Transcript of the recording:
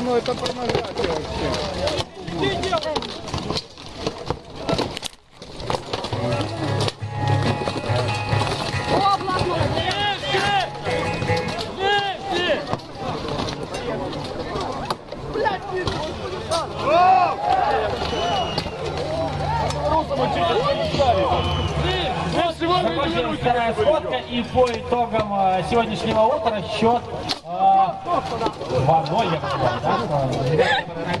Ну это порнография вообще. Закончилась вторая сходка и по итогам э, сегодняшнего утра счет э, 2-0, я бы сказал, да?